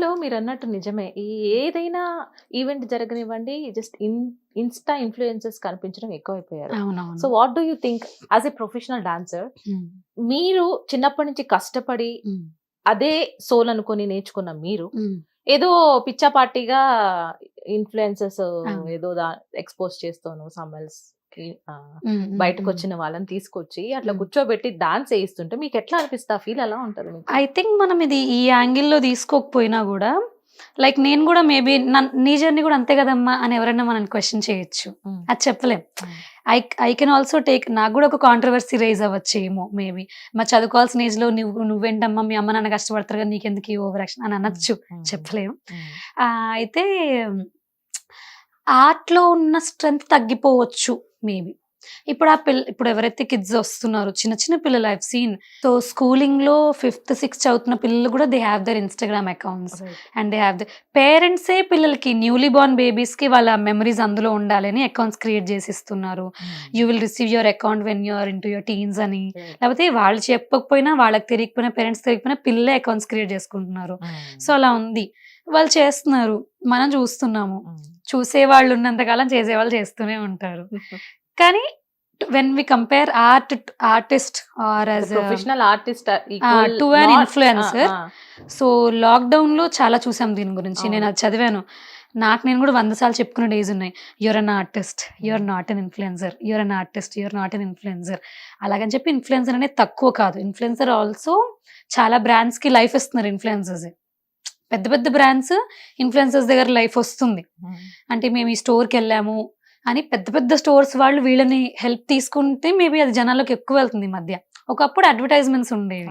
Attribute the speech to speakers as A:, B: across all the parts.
A: లో మీరు అన్నట్టు నిజమే. ఈ ఏదైనా ఈవెంట్ జరగనివ్వండి జస్ట్ ఇన్ ఇన్‌స్టా ఇన్‌ఫ్లుయెన్సర్స్ కనిపించడం ఎక్కువైపోయారు. So. What do you think as a professional dancer. మీరు చిన్నప్పటి నుంచి కష్టపడి. అదే సోల్ అనుకోని నేర్చుకున్న మీరు. ఏదో పిచ్చాపార్టీగా ఇన్‌ఫ్లుయెన్సర్స్
B: అవును.
A: ఏదో ఎక్స్‌పోజ్ చేస్తాను సమ్ ఎల్స్ కి ఆహ్,
B: హ్మ్. హ్మ్. హ్మ్.
A: బయటకొచ్చిన వాళ్ళని తీసుకొచ్చి అట్లా. కూర్చోబెట్టి డాన్స్ ఏయిస్తుంటే మీకెట్లా అనిపిస్తది? ఆ ఫీల్ ఎలా ఉంటది మీకు?
B: ఐ థింక్ మనం ఇది ఈ యాంగిల్‌లో తీసుకోకపోయినా గూడా లైక్ నేను గూడా మేబీ నీ జర్నీ గూడా అంతే గదమ్మా! అని ఎవరైనా మనల్ని క్వెషన్ చేయొచ్చు. అది చెప్పలేం. I I can also take నాకు గూడా ఒక కాంట్రోవర్సీ రైజ్ అవ్వచ్చేమో మేబీ. మరి చదువుకోవాల్సిన ఏజ్‌లో నువ్వు నువ్వేంటమ్మా మీ అమ్మ నాన్న కష్టపడతారు కదా! నీకెందుకు ఓవర్ యాక్షన్ అని. అనొచ్చు.
A: హ్మ్.
B: చెప్పలేం.
A: హ్మ్.
B: ఆహ్, అయితే ఆర్ట్‌లో ఉన్న స్ట్రెంత్ తగ్గిపోవచ్చు మేబీ. ఇప్పుడు ఆ పిల్ ఇప్పుడు ఎవరైతే కిడ్స్ వస్తున్నారో చిన్న చిన్న పిల్లలు ఐ హావ్ సీన్. సో స్కూలింగ్‌లో ఫిఫ్త్, సిక్స్త్ చదువుతున్న పిల్లలు గూడా they have their Instagram accounts. And they have the పేరెంట్సే పిల్లలకి న్యూలీ బోర్న్ బేబీస్‌కి వాళ్ళ మెమోరీస్ అందులో ఉండాలని అకౌంట్స్ క్రియేట్ చేసిస్తున్నారు.
A: హ్మ్.
B: You will receive your account when you are into your teens అని. లేకపోతే వాళ్ళు చెప్పకపోయినా వాళ్ళకి తెలియకపోయినా పేరెంట్స్ తెలియకపోయినా పిల్లలే అకౌంట్స్ క్రియేట్ చేసుకుంటున్నారు. సో
A: హ్మ్.
B: అలా ఉంది. వాళ్ళు చేస్తున్నారు. మనం చూస్తున్నాము. చూసేవాళ్ళు ఉన్నంత కాలం చేసేవాళ్ళు చేస్తూనే ఉంటారు. కానీ when we compare art artist or
A: professional artist
B: to
A: ah!
B: Influencer. So లాక్‌డౌన్‌లో చాలా చూసాం దీని గురించి. నేను. అది చదివాను. నాకు నేను గూడా 100 సార్లు చెప్పుకున్న డేస్ ఉన్నాయి. You are an artist. You are
A: hmm.
B: Not an influencer. You are an artist. You are not an influencer. అలాగని చెప్పి ఇన్‌ఫ్లుయెన్సర్ అనేది తక్కువ కాదు. ఇన్‌ఫ్లుయెన్సర్ ఆల్సో చాలా బ్రాండ్స్‌కి లైఫ్ ఇస్తున్నారు ఇన్‌ఫ్లుయెన్సర్స్. పెద్ద పెద్ద బ్రాండ్స్ ఇన్‌ఫ్లుయెన్సర్స్ దగ్గర లైఫ్ వస్తుంది. అంటే మేము ఈ స్టోర్‌కెళ్ళాము అని పెద్ద పెద్ద స్టోర్స్ వాళ్ళు వీళ్ళని హెల్ప్ తీసుకుంటే మేబీ అది జనాల్లోకి ఎక్కువ వెళ్తుంది ఈ మధ్య. ఒకప్పుడు అడ్వర్టైజ్‌మెంట్స్ ఉండేవి.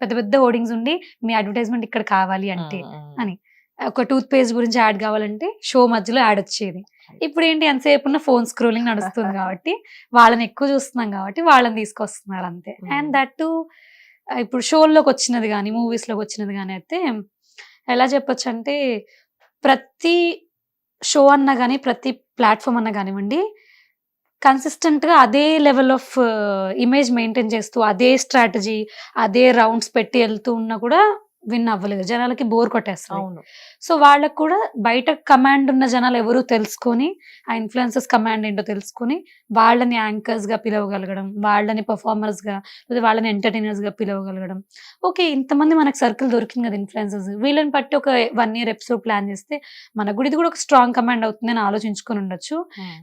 B: పెద్ద పెద్ద హోర్డింగ్స్ ఉండి మీ అడ్వర్టైజ్‌మెంట్ ఇక్కడ కావాలి అంటే. అని. ఒక టూత్ పేస్ట్ గురించి యాడ్ కావాలంటే షో మధ్యలో యాడ్ వచ్చేది. ఇప్పుడేంటి ఎంతసేపు ఉన్న ఫోన్ స్క్రోలింగ్ నడుస్తుంది కాబట్టి వాళ్ళని ఎక్కువ చూస్తున్నాం కాబట్టి వాళ్ళని తీసుకొస్తున్నారు అంతే. అండ్. దట్ టూ ఇప్పుడు షోల్లోకి వచ్చినది గాని, మూవీస్‌లోకి వచ్చినది గాని అయితే ఎలా చెప్పొచ్చు అంటే ప్రతి షో అన్నా కానీ ప్రతి ప్లాట్ఫామ్ అన్నా కానివ్వండి కన్సిస్టెంట్‌గా అదే లెవెల్ ఆఫ్ ఇమేజ్ మెయింటైన్ చేస్తూ అదే స్ట్రాటజీ, అదే రౌండ్స్ పెట్టి వెళ్తూ ఉన్నా కూడా విన్ అవ్వలేదు. జనాలకి బోర్ కొట్టేస్తది.
A: అవును.
B: సో వాళ్ళకి కూడా బయట కమాండ్ ఉన్న జనాలు ఎవరు తెలుసుకొని, ఆ ఇన్‌ఫ్లుయెన్సర్స్ కమాండ్ ఏంటో తెలుసుకొని, వాళ్ళని యాంకర్స్‌గా పిలవగలగడం, వాళ్ళని పెర్ఫార్మర్స్‌గా లేదా వాళ్ళని ఎంటర్‌టైనర్స్‌గా పిలవగలగడం. ఓకే. ఇంతమంది మనకు సర్కిల్ దొరికింది కదా ఇన్‌ఫ్లుయెన్సర్స్. వీళ్ళని బట్టి ఒక 1 ఇయర్ ఎపిసోడ్ ప్లాన్ చేస్తే మనకు కూడా ఇది కూడా ఒక స్ట్రాంగ్ కమాండ్ అవుతుందని ఆలోచించుకొని ఉండొచ్చు.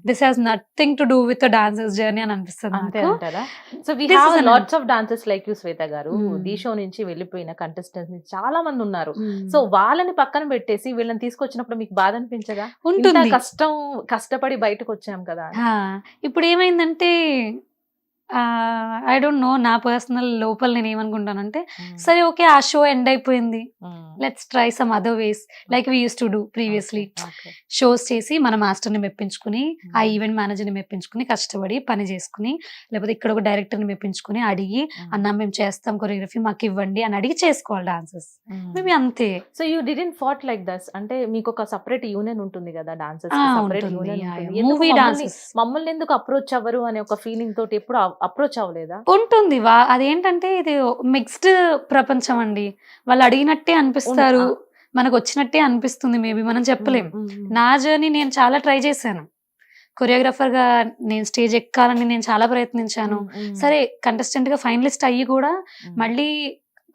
B: This has nothing to do with dancers journey అని అనిపిస్తది?
A: So we have lots of dancers like you Shweta garu.
B: Hmm.
A: Dhee show నుంచి వెళ్ళిపోయిన కంటెస్టెంట్స్ చాలా మంది ఉన్నారు. సో వాళ్ళని పక్కన పెట్టేసి వీళ్ళని తీసుకొచ్చినప్పుడు మీకు బాధ అనిపించదా? ఇంత
B: ఉంటుంది.
A: కష్టం కష్టపడి బయటకొచ్చాం కదా! అని.
B: ఆ! ఐ డోంట్ నో నా పర్సనల్ లోపల నేనేమనుకుంటానంటే,
A: హ్మ్.
B: సరే ఓకే. ఆ షో ఎండ్ అయిపోయింది. Let's try some other ways like we used to do previously. Shows చేసి మన మాస్టర్‌ని మెప్పించుకొని, ఆ. ఈవెంట్ మేనేజర్‌ని మెప్పించుకొని, కష్టపడి పని చేసుకొని, లేకపోతే ఇక్కడ ఒక డైరెక్టర్‌ని మెప్పించుకొని, అడిగి. అన్నా మేము చేస్తాం కొరియోగ్రఫీ మాకివ్వండి అని అడిగి చేసుకోవాలి డాన్సర్స్.
A: హ్మ్.
B: మేబీ అంతే.
A: So you didn't fought like this అంటే మీకొక సెపరేట్ యూనియన్ ఉంటుంది కదా!
B: ఆ!
A: డాన్సర్స్‌కి సెపరేట్. యూనియన్! ఉంటుంది.
B: యాహ్!
A: ఎందుకు
B: మూవీ
A: మమ్మల్ని
B: డాన్సర్స్.
A: మమ్మల్ని ఎందుకు అప్రోచ్ అవ్వరు అనే ఒక ఫీలింగ్ తోటి ఎప్పుడు అప్రోచ్ అవ్వలేదా?
B: ఉంటుంది. వా అదేంటంటే ఇది మిక్స్డ్ ప్రపంచం అండి. వాళ్ళు అడిగినట్టే అనిపిస్తారు.
A: ఆ!
B: మనకొచ్చినట్టే అనిపిస్తుంది మేబీ మనం
A: హ్మ్.
B: చెప్పలేం.
A: హ్మ్. హ్మ్.
B: నా జర్నీ నేను చాలా ట్రై చేశాను. కొరియోగ్రాఫర్‌గా నేను స్టేజ్ ఎక్కాలని నేను చాలా ప్రయత్నించాను. సరే కంటెస్టెంట్‌గా ఫైనలిస్ట్ అయ్యి కూడా. మళ్ళీ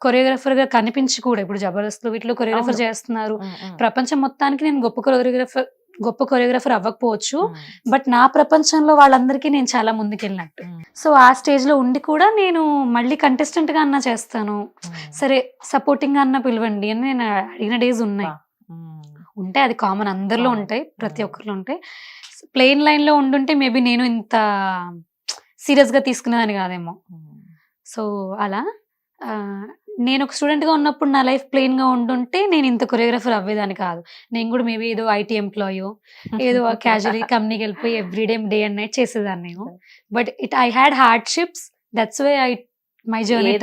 B: కొరియోగ్రాఫర్‌గా కనిపించి కూడా ఇప్పుడు 'జబర్దస్త్'లో వీటిలో కొరియోగ్రాఫర్. చేస్తున్నారు. ప్రపంచం మొత్తానికి నేను గొప్ప కొరియోగ్రాఫర్ గొప్ప కొరియోగ్రాఫర్ అవ్వకపోవచ్చు. బట్ నా ప్రపంచంలో వాళ్ళందరికీ నేను చాలా ముందుకెళ్ళినట్టు.
A: హ్మ్.
B: సో ఆ స్టేజ్‌లో ఉండి కూడా నేను మళ్ళీ కంటెస్టెంట్‌గా అన్నా చేస్తాను.
A: హ్మ్.
B: సరే సపోర్టింగ్‌గా అన్నా పిలవండి అని నేను అడిగిన డేస్ ఉన్నాయి. ఉంటాయి అది కామన్ అందరిలో. ఉంటాయి. ప్రతి. ఒక్కరిలో ఉంటాయి. ప్లెయిన్ లైన్‌లో ఉండుంటే మేబీ నేను ఇంత సీరియస్‌గా తీసుకునేదాన్ని కాదేమో. సో అలా నేను ఒక స్టూడెంట్‌గా ఉన్నప్పుడు నా లైఫ్ ప్లెయిన్‌గా ఉండుంటే నేను ఇంత కొరియోగ్రాఫర్ అవ్వేదాన్ని కాదు. నేను కూడా మేబీ ఏదో ఐటీ ఎంప్లాయో ఏదో క్యాజువల్లీ కంపెనీకి వెళ్ళిపోయి everyday day and night చేసేదాన్నేమో. But it I had hardships that's why I my journey.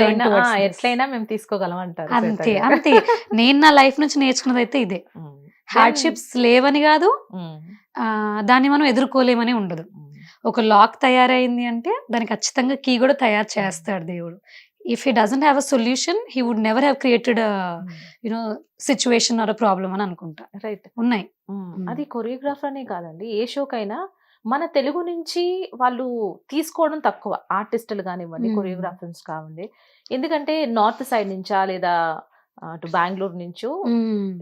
A: ఎట్లైనా మేము తీసుకోగలం అంటారు
B: అంతే. అంతే. నేను నా లైఫ్ నుంచి నేర్చుకున్నదైతే ఇదే.
A: హ్మ్. దెన్
B: హార్డ్‌షిప్స్ లేవని కాదు. దాన్ని మనం ఎదుర్కోలేమని ఉండదు. ఒక లాక్ తయారైంది అంటే దానికి ఖచ్చితంగా కీ కూడా తయారు. చేస్తాడు దేవుడు. If he doesn't have a solution he would never have created you know situation or problem అని అనుకుంటా.
A: రైట్
B: ఉన్నాయి.
A: అది కొరియోగ్రాఫర్ అనే కాదండి. ఏ షోకైనా మన తెలుగు నుంచి వాళ్ళు తీసుకోవడం తక్కువ. ఆర్టిస్టులు కానివ్వండి
B: Hmm.
A: కొరియోగ్రాఫర్స్ కావండి. ఎందుకంటే నార్త్ సైడ్ నుంచా లేదా అటు బెంగళూరు నుంచో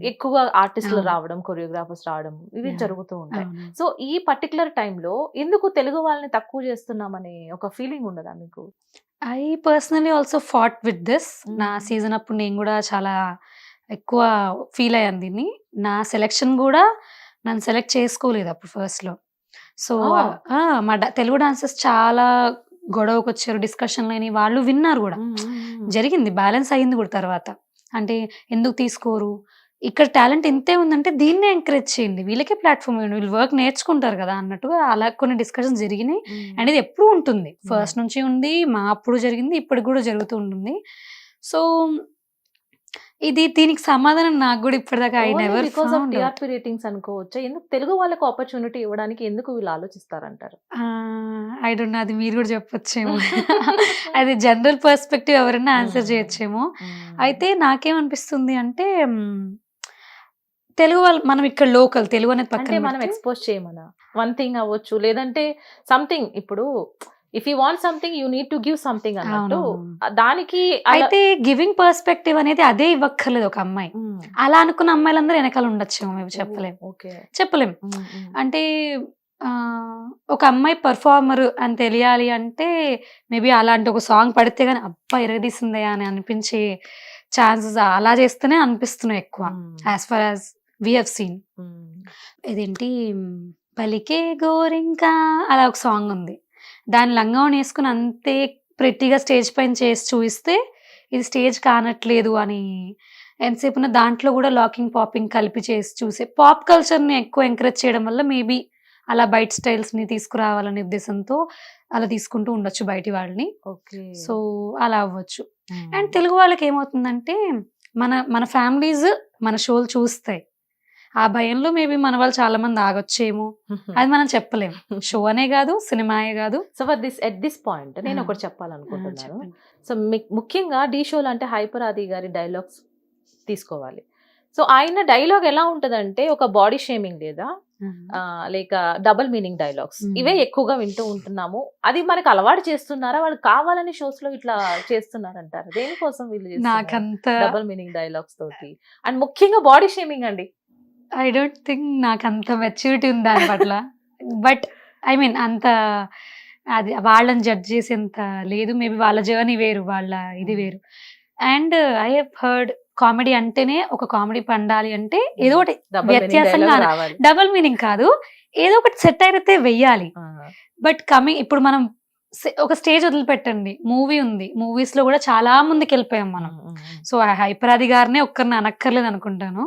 A: ఎక్కువ ఆర్టిస్టులు. రావడం కొరియోగ్రాఫర్స్ రావడం ఇవి. జరుగుతూ ఉంటాయి. సో ఈ పర్టికులర్ టైంలో ఎందుకు తెలుగు వాళ్ళని తక్కువ చేస్తున్నామనే ఒక ఫీలింగ్ ఉండదా మీకు?
B: I personally also fought with this. నా సీజన్ అప్పుడు నేను కూడా చాలా ఎక్కువ ఫీల్ అయ్యాను దీన్ని. నా సెలెక్షన్ కూడా నన్ను సెలెక్ట్ చేసుకోలేదు అప్పుడు ఫస్ట్లో. So
A: Oh.
B: మా డా- తెలుగు డాన్సర్స్ చాలా గొడవకు వచ్చారు డిస్కషన్ లేని వాళ్ళు విన్నారు కూడా. జరిగింది బ్యాలెన్స్ అయ్యింది కూడా తర్వాత. అంటే ఎందుకు తీసుకోరు? ఇక్కడ టాలెంట్ ఇంతే ఉందంటే దీన్నే ఎంకరేజ్ చేయండి. వీళ్ళకే ప్లాట్ఫామ్ ఇవ్వండి. వీళ్ళు వర్క్ నేర్చుకుంటారు కదా అన్నట్టుగా అలా కొన్ని డిస్కషన్స్ జరిగినాయి. అండ్ ఇది ఎప్పుడు ఉంటుంది. ఫస్ట్ నుంచి ఉంది మా అప్పుడు జరిగింది ఇప్పటికి కూడా జరుగుతూ ఉంటుంది. సో ఇది దీనికి సమాధానం నాకు కూడా ఇప్పటిదాకా I never
A: because of TRP ratings అనుకోవచ్చా? ఎందుకు తెలుగు వాళ్ళకు ఆపర్చునిటీ ఇవ్వడానికి ఎందుకు వీళ్ళు ఆలోచిస్తారంటారు?
B: ఐ డోంట్ అది మీరు కూడా చెప్పొచ్చేమో. అది జనరల్ పర్స్పెక్టివ్ ఎవరైనా ఆన్సర్. చేయొచ్చేమో. అయితే నాకేమనిపిస్తుంది అంటే తెలుగు వాళ్ళు మనం ఇక్కడ లోకల్ తెలుగు అనేది
A: అంటే
B: పక్కన
A: మనం
B: పెడితే-
A: ఎక్స్పోజ్ చేయమనా వన్ థింగ్ అవ్వచ్చు లేదంటే సంథింగ్ ఇప్పుడు if you want something you need to give something అన్నట్టు. ఆ దానికి అలా-
B: అయితే గివింగ్ పర్స్పెక్టివ్ అనేది అదే ఇవ్వక్కర్లేదు ఒక అమ్మాయి
A: మ్మ్.
B: అలా అనుకున్న అమ్మాయిలందరూ వెనకాల ఉండొచ్చేమో మేము చెప్పలేం
A: ఓకే
B: చెప్పలేం
A: మ్మ్, మ్మ్.
B: అంటే ఆ, ఒక అమ్మాయి పర్ఫార్మర్ అని తెలియాలి అంటే మేబీ అలాంటి ఒక సాంగ్ పడితే గానీ అబ్బా ఎరగదీసిందే అని అనిపించే ఛాన్సెస్ అలా చేస్తేనే అనిపిస్తున్నాయి ఎక్కువ
A: మ్మ్.
B: As far as we have seen. ఇదేంటి? పలికే గోరింకా అలా ఒక సాంగ్ ఉంది. దాని లంగావని వేసుకుని అంతే ప్రెట్టిగా స్టేజ్ పైన చేసి చూపిస్తే ఇది స్టేజ్ కానట్లేదు అని ఎంతసేపు ఉన్న దాంట్లో కూడా లాకింగ్ పాపింగ్ కలిపి చేసి చూసే పాప్ కల్చర్ని ఎక్కువ ఎంకరేజ్ చేయడం వల్ల మేబీ అలా బయట స్టైల్స్ని తీసుకురావాలనే ఉద్దేశంతో అలా తీసుకుంటూ ఉండొచ్చు బయటి వాళ్ళని.
A: ఓకే.
B: సో అలా అవ్వచ్చు. అండ్ తెలుగు వాళ్ళకి ఏమవుతుందంటే మన మన ఫ్యామిలీస్ మన షోలు చూస్తాయి. ఆ భయంలో మేబీ మన వాళ్ళు చాలా మంది ఆగొచ్చేమో. అది మనం చెప్పలేం. షో అనే కాదు సినిమాయే కాదు.
A: So for this at this point నేను. ఒకటి చెప్పాలనుకుంటున్నాను. సో ముఖ్యంగా డీ షోలు అంటే హైపర్ ఆది గారి డైలాగ్స్ తీసుకోవాలి. సో ఆయన డైలాగ్ ఎలా ఉంటదంటే ఒక బాడీ షేమింగ్ లేదా లేక డబుల్ మీనింగ్ డైలాగ్స్. ఇవే ఎక్కువగా వింటూ ఉంటున్నాము. అది మనకు అలవాటు చేస్తున్నారా? వాళ్ళు కావాలని షోస్లో ఇట్లా చేస్తున్నారంటారు? దేనికోసం వీళ్ళు డబుల్ మీనింగ్ డైలాగ్స్ తోటి? అండ్ ముఖ్యంగా బాడీ షేమింగ్ అండి.
B: ఐ డోంట్ థింక్ నాకు అంత మెచ్యూరిటీ ఉంది దాని పట్ల. బట్ ఐ మీన్ అంత అది వాళ్ళని జడ్జ్ చేసేంత లేదు. మేబీ వాళ్ళ జర్నీ వేరు వాళ్ళ ఇది వేరు. And I have heard comedy అంటేనే ఒక కామెడీ పండాలి అంటే ఏదో ఒకటి
A: డబుల్ మీనింగ్
B: వ్యత్యాసంగా డబుల్ మీనింగ్ కాదు. ఏదో ఒకటి సెట్ అయితే వెయ్యాలి. బట్ కమింగ్ ఇప్పుడు మనం ఒక స్టేజ్ వదిలిపెట్టండి. మూవీ ఉంది. మూవీస్లో కూడా చాలా ముందుకు వెళ్ళిపోయాం మనం. సో ఆ హైపరాది గారినే ఒక్కరిని అనక్కర్లేదు అనుకుంటాను.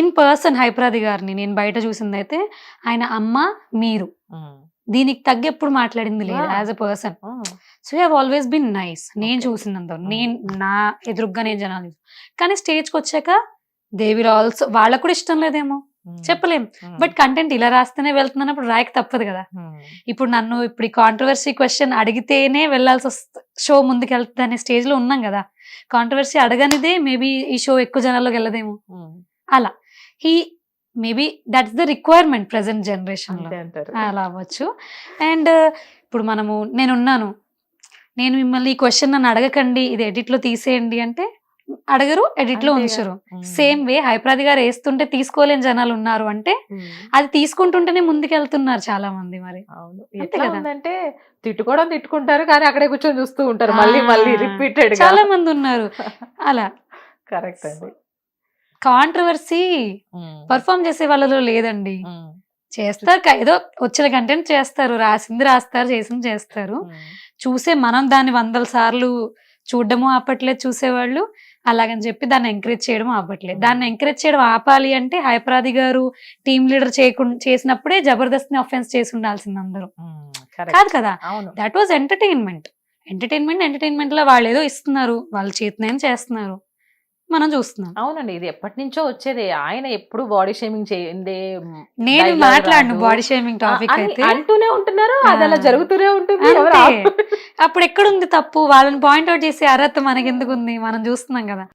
B: ఇన్ పర్సన్ హైపరాది గారిని నేను బయట చూసింది అయితే ఆయన అమ్మ మీరు దీనికి తగ్గ ఎప్పుడు మాట్లాడింది లేదు. As a person. So have always been nice నేను. చూసినంత. నేను నా ఎదురుగ్గా నేను జనాలు కానీ స్టేజ్కి వచ్చాక దే విల్ ఆల్సో వాళ్ళకు కూడా ఇష్టం లేదేమో చెప్పలేం. బట్ కంటెంట్ ఇలా రాస్తేనే వెళ్తున్నప్పుడు రాయక తప్పదు కదా. ఇప్పుడు నన్ను ఇప్పుడు ఈ కాంట్రవర్సీ క్వశ్చన్ అడిగితేనే వెళ్ళాల్సి వస్తుంది షో ముందుకు వెళ్తుంది అనే స్టేజ్లో ఉన్నాం కదా. కాంట్రవర్సీ అడగనిదే మేబీ ఈ షో ఎక్కువ జనాల్లోకి వెళ్ళదేమో. అలా. He maybe that's the requirement present generation అలా అవ్వచ్చు. అండ్ ఇప్పుడు మనము నేనున్నాను. నేను మిమ్మల్ని ఈ క్వశ్చన్ నన్ను అడగకండి ఇది edit లో తీసేయండి అంటే అడగరు edit లో. ఉంచరు. సేమ్ వే హైప్రాది గారు వేస్తుంటే తీసుకోలేని జనాలు ఉన్నారు అంటే. అది తీసుకుంటుంటేనే ముందుకెళ్తున్నారు చాలా మంది మరి.
A: ఉందంటే తిట్టుకోవడం తిట్టుకుంటారు కానీ అక్కడే కూర్చొని చూస్తూ ఉంటారు. మళ్ళీ మళ్ళీ రిపీటెడ్
B: చాలా మంది ఉన్నారు. అలా.
A: కరెక్ట్ అండి.
B: కాంట్రవర్సీ పర్ఫామ్ చేసే వాళ్ళలో లేదండి. చేస్తారు ఏదో వచ్చిన కంటెంట్ చేస్తారు. రాసింది రాస్తారు చేసింది చేస్తారు. చూసే మనం దాన్ని వందల సార్లు చూడడము ఆపట్లేదు చూసేవాళ్ళు. అలాగని చెప్పి దాన్ని ఎంకరేజ్ చేయడం ఆపట్లేదు దాన్ని ఎంకరేజ్ చేయడం ఆపాలి అంటే హైపరాది గారు టీమ్ లీడర్ చేయకుండా చేసినప్పుడే జబర్దస్త్ని అఫెన్స్ చేసి ఉండాల్సింది అందరూ. కాదు కదా? దట్ వాజ్ ఎంటర్టైన్మెంట్ ఎంటర్టైన్మెంట్ ఎంటర్టైన్మెంట్లో వాళ్ళు ఏదో ఇస్తున్నారు. వాళ్ళ చేతనైనా చేస్తున్నారు. మనం చూస్తున్నాం.
A: అవునండి. ఇది ఎప్పటి నుంచో వచ్చేదే. ఆయన ఎప్పుడు బాడీ షేమింగ్ చేయండి
B: నేను మాట్లాడను. బాడీ షేమింగ్ టాపిక్ అయితే.
A: అంటూనే ఉంటున్నారు. అది అలా. జరుగుతూనే ఉంటుంది.
B: అప్పుడు ఎక్కడుంది తప్పు? వాళ్ళని పాయింట్ అవుట్ చేసే అర్హత మనకి ఎందుకు ఉంది మనం చూస్తున్నాం కదా.